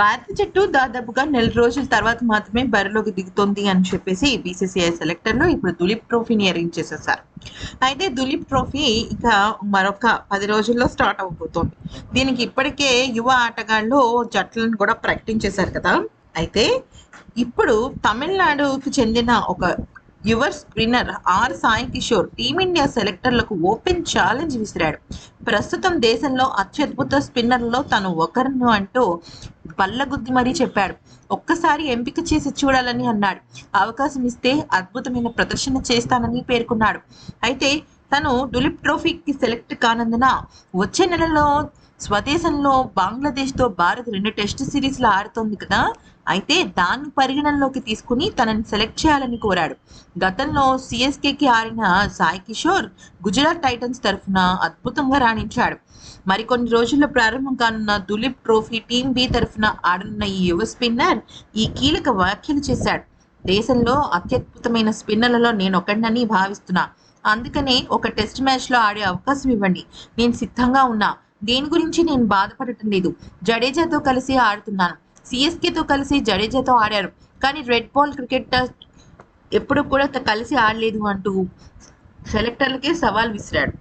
భారత జట్టు దాదాపుగా నెల రోజుల తర్వాత మాత్రమే బరిలోకి దిగుతోంది అని చెప్పేసి బీసీసీఐ సెలెక్టర్లు ఇప్పుడు దులీప్ ట్రోఫీని అరేంజ్ చేసేసారు. అయితే దులీప్ ట్రోఫీ ఇక మరొక పది రోజుల్లో స్టార్ట్ అవబోతోంది. దీనికి ఇప్పటికే యువ ఆటగాళ్ళు జట్లను కూడా ప్రకటించేశారు కదా. అయితే ఇప్పుడు తమిళనాడుకి చెందిన ఒక యువ spinner R Sai Kishore team India సెలెక్టర్లకు open challenge విసిరాడు. ప్రస్తుతం దేశంలో అత్యద్భుత స్పిన్నర్లలో తను ఒకరిను అంటూ బల్లగుద్ది మరీ చెప్పాడు. ఒక్కసారి ఎంపిక చేసి చూడాలని అన్నాడు. అవకాశం ఇస్తే అద్భుతమైన ప్రదర్శన చేస్తానని పేర్కొన్నాడు. అయితే తను డులిప్ ట్రోఫీకి సెలెక్ట్ కానందున వచ్చే నెలలో స్వదేశంలో బంగ్లాదేశ్తో భారత్ రెండు టెస్ట్ సిరీస్లు ఆడుతోంది కదా. అయితే దాన్ని పరిగణనలోకి తీసుకుని తనని సెలెక్ట్ చేయాలని కోరాడు. గతంలో సిఎస్కేకి ఆడిన సాయి కిషోర్ గుజరాత్ టైటన్స్ తరఫున అద్భుతంగా రాణించాడు. మరికొన్ని రోజుల్లో ప్రారంభం కానున్న దులీప్ ట్రోఫీ టీం బి తరఫున ఆడనున్న ఈ యువ స్పిన్నర్ ఈ కీలక వ్యాఖ్యలు చేశాడు. దేశంలో అత్యద్భుతమైన స్పిన్నర్లలో నేను ఒకడినని భావిస్తున్నా. అందుకనే ఒక టెస్ట్ మ్యాచ్లో ఆడే అవకాశం ఇవ్వండి. నేను సిద్ధంగా ఉన్నా. దేని గురించి నేను బాధపడటం లేదు. జడేజాతో కలిసి ఆడుతున్నాను. సిఎస్కేతో కలిసి జడేజాతో ఆడారు. కానీ రెడ్ బాల్ క్రికెట్ ఎప్పుడు కూడా కలిసి ఆడలేదు అంటూ సెలెక్టర్లకే సవాల్ విసిరాడు.